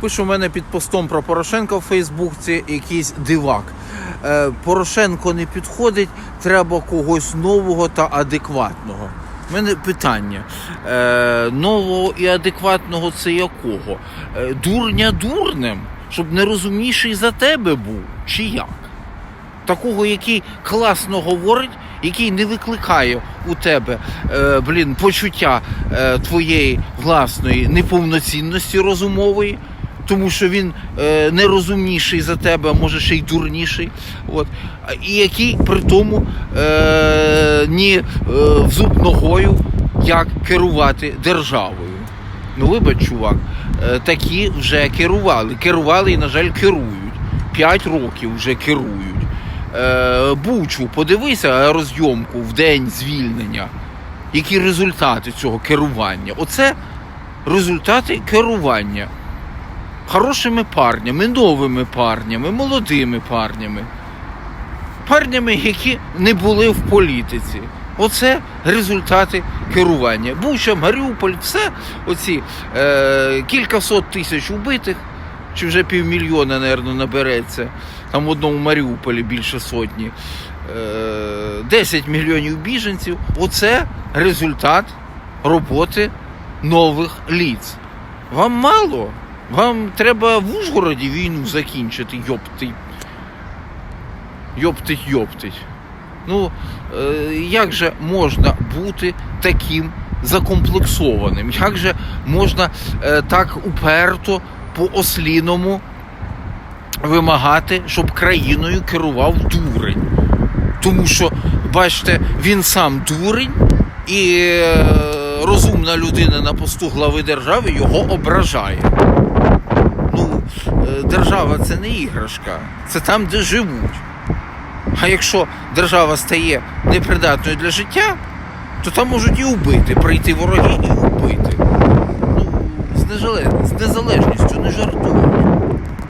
Пише у мене під постом про Порошенка в Фейсбуці якийсь дивак. Е, Порошенко не підходить, треба когось нового та адекватного. У мене питання. Е, нового і адекватного це якого? Е, дурня дурнем, щоб нерозумніший за тебе був, чи як? Такого, який класно говорить, який не викликає у тебе е, блін, почуття е, твоєї власної неповноцінності розумової, тому що він е, не розумніший за тебе, а може ще й дурніший. От. І який при тому е, ні е, в зуб ногою, як керувати державою. Ну, вибач, чувак, е, такі вже керували. Керували і, на жаль, керують. П'ять років вже керують. Е, Бучу, подивися розйомку в день звільнення. Які результати цього керування? Оце результати керування. Хорошими парнями, новими парнями, молодими парнями. Парнями, які не були в політиці. Оце результати керування. Буча, Маріуполь, все оці е, кілька сот тисяч убитих, чи вже півмільйона, мабуть, набереться. Там в одному Маріуполі більше сотні. Е, 10 мільйонів біженців. Оце результат роботи нових ліц. Вам мало? Вам треба в Ужгороді війну закінчити, йоптий. Йоптить, йоптить. Ну, е, як же можна бути таким закомплексованим? Як же можна е, так уперто по-осліному вимагати, щоб країною керував дурень? Тому що, бачите, він сам дурень, і е, розумна людина на посту глави держави його ображає ну, е, держава це не іграшка, це там, де живуть. А якщо держава стає непридатною для життя, то там можуть і убити, прийти вороги і вбити. Ну, з незалежністю не жартую.